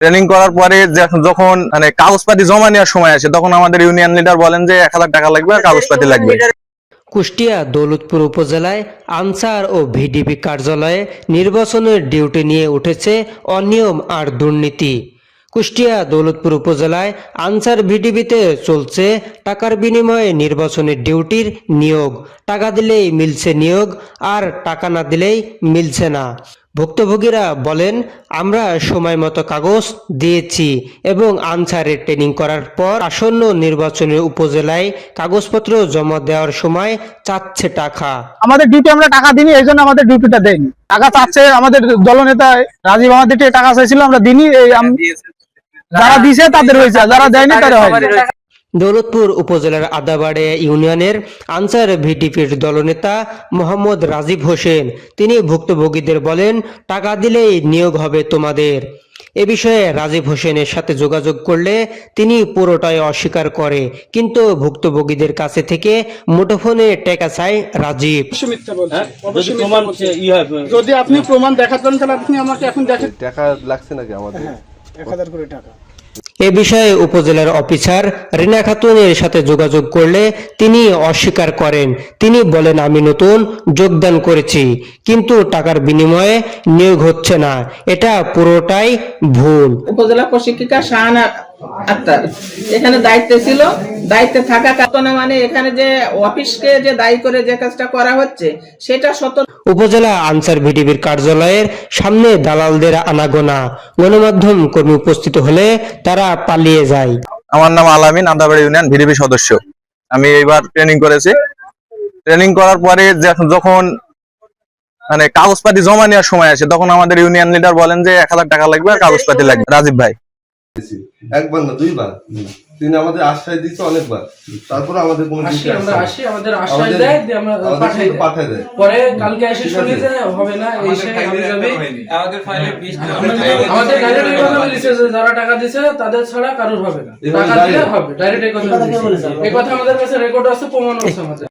Training করার পরে যখন- মানে কাগজপাতি জমা নেওয়ার সময় আসে, তখন আমাদের ইউনিয়ন লিডার বলেন যে এক হাজার টাকা লাগবে আর কাগজপাতি লাগবে। কুষ্টিয়া দৌলতপুর উপজেলায় আনসার ও ভিডিপি কার্যালয়ে নির্বাচনের ডিউটি নিয়ে উঠেছে অনিয়ম আর দুর্নীতি। কুষ্টিয়া দৌলতপুর উপজেলায় আনসার ভিডিপিতে চলছে টাকার বিনিময়ে নির্বাচনের ডিউটির নিয়োগ। টাকা দিলেই মিলছে নিয়োগ আর টাকা না দিলেই মিলছে না। ভুক্তভোগীরা বলেন আমরা সময় মতো কাগজ দিয়েছি এবং আনসারের ট্রেনিং করার পর আসন্ন নির্বাচনের উপজেলায় কাগজপত্র জমা দেওয়ার সময় চাচ্ছে টাকা। আমাদের ডিউটি আমরা টাকা দিইনি এই জন্য আমাদের ডিউটিটা দেয়নি। টাকা চাচ্ছে আমাদের দলনেতা রাজীব আমাদের টাকা চাইছিল আমরা দিইনি এই যারা দিছে তাদের হয়েছে যারা দেয়নি তাদের হয়নি। দৌলতপুর উপজেলার আদাবাড়ে ইউনিয়নের আনসার ভিডিপির দলনেতা মোহাম্মদ রাজীব হোসেন। তিনি ভুক্তভোগীদের বলেন টাকা দিলেই নিয়োগ হবে তোমাদের। এ বিষয়ে রাজীব হোসেনের সাথে যোগাযোগ করলে তিনি পুরোটাই অস্বীকার করে। কিন্তু ভুক্তভোগীদের কাছে থেকে মুঠোফোনে টেকা চায় রাজীব। হ্যাঁ? যদি অবশ্যই মিথ্যা প্রমাণ বলছে। ই হয় যদি আপনি প্রমাণ দেখাতেন তাহলে আপনি আমাকে এখন দেখেন। টাকা লাগছে নাকি আমাদের? এক হাজার করে টাকা। এ বিষয়ে উপজেলার অফিসার রিনা খাতুনের সাথে যোগাযোগ করলে তিনি অস্বীকার করেন। তিনি বলেন, আমি নতুন, যোগদান করেছি, কিন্তু টাকার বিনিময়ে নিয়োগ হচ্ছে না। এটা পুরোটাই ভুল। উপজেলা প্রশিক্ষিকা শাহানা আক্তার। এখানে দায়িত্বে ছিল দায়িত্বে থাকা কারণে মানে এখানে যে অফিসকে যে দায়ী করে যে কাজটা করা হচ্ছে সেটা সত উপজেলা আনসার ভিডিপির কার্যালয়ের সামনে দালালদের আনাগোনা। গণমাধ্যম কর্মী উপস্থিত হলে তারা পালিয়ে যায়। আমার নাম আলামিন আন্দাবাড়ি ইউনিয়ন ভিডিপি সদস্য। আমি এইবার ট্রেনিং করেছি। ট্রেনিং করার পরে যখন- যখন মানে কাগজপাতি জমা নেওয়ার সময় আসে তখন আমাদের ইউনিয়ন লিডার বলেন যে এক হাজার টাকা লাগবে আর কাগজপাতি লাগবে। রাজীব ভাই। একবার না দুইবার তিনি আমাদের আশ্রয় দিচ্ছে অনেকবার। তারপরে আমাদের কোনো আসি আমরা আসি আমাদের আশ্রয় দেয় দিয়ে আমরা আমাদের পাঠাই দেয়। পাঠায় দেয়। পরে কালকে এসে শুনি যে হবে না এসে আমি যাবি। আমাদের ফাইলে বিশ আমাদের ডাইরেক্ট কথা বলেছে যে যারা টাকা দিছে তাদের ছাড়া কারোর হবে না। টাকা দিলে হবে ডাইরেক্ট এই কথা বলেছে। এই কথা আমাদের কাছে রেকর্ড আছে প্রমাণ আছে আমাদের।